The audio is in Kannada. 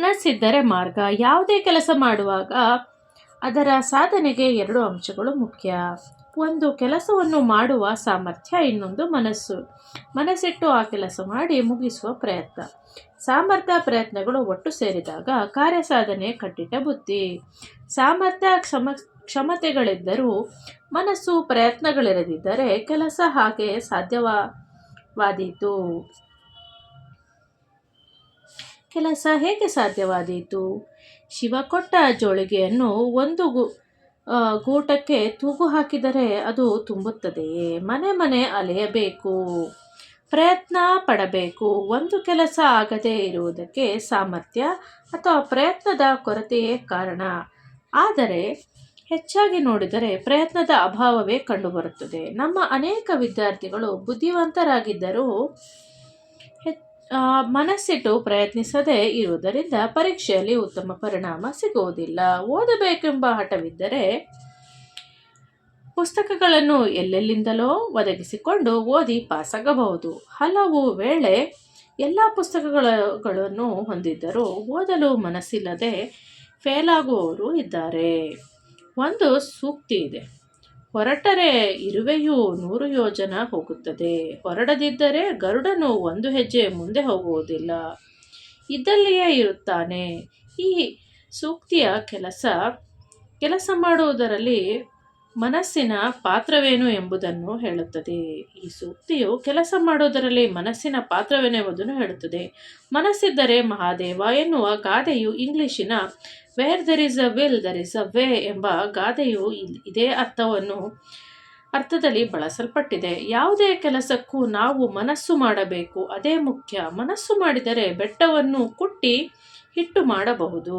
ಮನಸ್ಸಿದ್ದರೆ ಮಾರ್ಗ. ಯಾವುದೇ ಕೆಲಸ ಮಾಡುವಾಗ ಅದರ ಸಾಧನೆಗೆ ಎರಡು ಅಂಶಗಳು ಮುಖ್ಯ. ಒಂದು, ಕೆಲಸವನ್ನು ಮಾಡುವ ಸಾಮರ್ಥ್ಯ, ಇನ್ನೊಂದು ಮನಸ್ಸು. ಮನಸ್ಸಿಟ್ಟು ಆ ಕೆಲಸ ಮಾಡಿ ಮುಗಿಸುವ ಪ್ರಯತ್ನ. ಸಾಮರ್ಥ್ಯ ಪ್ರಯತ್ನಗಳು ಒಟ್ಟು ಸೇರಿದಾಗ ಕಾರ್ಯ ಸಾಧನೆ ಕಟ್ಟಿಟ್ಟ ಬುದ್ಧಿ. ಸಾಮರ್ಥ್ಯ, ಕ್ಷಮ, ಕ್ಷಮತೆಗಳಿದ್ದರೂ ಮನಸ್ಸು ಪ್ರಯತ್ನಗಳಿರದಿದ್ದರೆ ಕೆಲಸ ಹಾಗೆ ಸಾಧ್ಯವಾದೀತು. ಕೆಲಸ ಹೇಗೆ ಸಾಧ್ಯವಾದೀತು? ಶಿವ ಕೊಟ್ಟ ಜೋಳಿಗೆಯನ್ನು ಒಂದು ಗು ಗೂಟಕ್ಕೆ ತೂಗು ಹಾಕಿದರೆ ಅದು ತುಂಬುತ್ತದೆಯೇ? ಮನೆ ಮನೆ ಅಲೆಯಬೇಕು, ಪ್ರಯತ್ನ ಪಡಬೇಕು. ಒಂದು ಕೆಲಸ ಆಗದೇ ಇರುವುದಕ್ಕೆ ಸಾಮರ್ಥ್ಯ ಅಥವಾ ಪ್ರಯತ್ನದ ಕೊರತೆಯೇ ಕಾರಣ? ಆದರೆ, ಹೆಚ್ಚಾಗಿ ನೋಡಿದರೆ ಪ್ರಯತ್ನದ ಅಭಾವವೇ ಕಂಡುಬರುತ್ತದೆ. ನಮ್ಮ ಅನೇಕ ವಿದ್ಯಾರ್ಥಿಗಳು ಬುದ್ಧಿವಂತರಾಗಿದ್ದರೂ ಮನಸ್ಸಿಟ್ಟು ಪ್ರಯತ್ನಿಸದೇ ಇರುವುದರಿಂದ ಪರೀಕ್ಷೆಯಲ್ಲಿ ಉತ್ತಮ ಪರಿಣಾಮ ಸಿಗುವುದಿಲ್ಲ. ಓದಬೇಕೆಂಬ ಹಠವಿದ್ದರೆ ಪುಸ್ತಕಗಳನ್ನು ಎಲ್ಲೆಲ್ಲಿಂದಲೋ ಒದಗಿಸಿಕೊಂಡು ಓದಿ ಪಾಸಾಗಬಹುದು. ಹಲವು ವೇಳೆ ಎಲ್ಲ ಪುಸ್ತಕಗಳನ್ನು ಹೊಂದಿದ್ದರೂ ಓದಲು ಮನಸ್ಸಿಲ್ಲದೆ ಫೇಲಾಗುವವರು ಇದ್ದಾರೆ. ಒಂದು ಸೂಕ್ತಿ ಇದೆ. ಹೊರಟರೆ ಇರುವೆಯು ನೂರು ಯೋಜನ ಹೋಗುತ್ತದೆ. ಹೊರಡದಿದ್ದರೆ ಗರುಡನು ಒಂದು ಹೆಜ್ಜೆ ಮುಂದೆ ಹೋಗುವುದಿಲ್ಲ. ಇದ್ದಲ್ಲಿಯೇ ಇರುತ್ತಾನೆ. ಈ ಸೂಕ್ತಿಯ ಕೆಲಸ ಕೆಲಸ ಮಾಡುವುದರಲ್ಲಿ ಮನಸ್ಸಿನ ಪಾತ್ರವೇನು ಎಂಬುದನ್ನು ಹೇಳುತ್ತದೆ. ಈ ಸೂಕ್ತಿಯು ಕೆಲಸ ಮಾಡುವುದರಲ್ಲಿ ಮನಸ್ಸಿನ ಪಾತ್ರವೇನು ಎಂಬುದನ್ನು ಹೇಳುತ್ತದೆ. ಮನಸ್ಸಿದ್ದರೆ ಮಹಾದೇವ ಎನ್ನುವ ಗಾದೆಯು ಇಂಗ್ಲಿಶಿನ where there is a will there is a way ಎಂಬ ಗಾದೆಯು ಇದೇ ಅರ್ಥವನ್ನು ಅರ್ಥದಲ್ಲಿ ಬಳಸಲ್ಪಟ್ಟಿದೆ. ಯಾವುದೇ ಕೆಲಸಕ್ಕೂ ನಾವು ಮನಸ್ಸು ಮಾಡಬೇಕು. ಅದೇ ಮುಖ್ಯ. ಮನಸ್ಸು ಮಾಡಿದರೆ ಬೆಟ್ಟವನ್ನು ಕುಟ್ಟಿ ಹಿಟ್ಟು ಮಾಡಬಹುದು.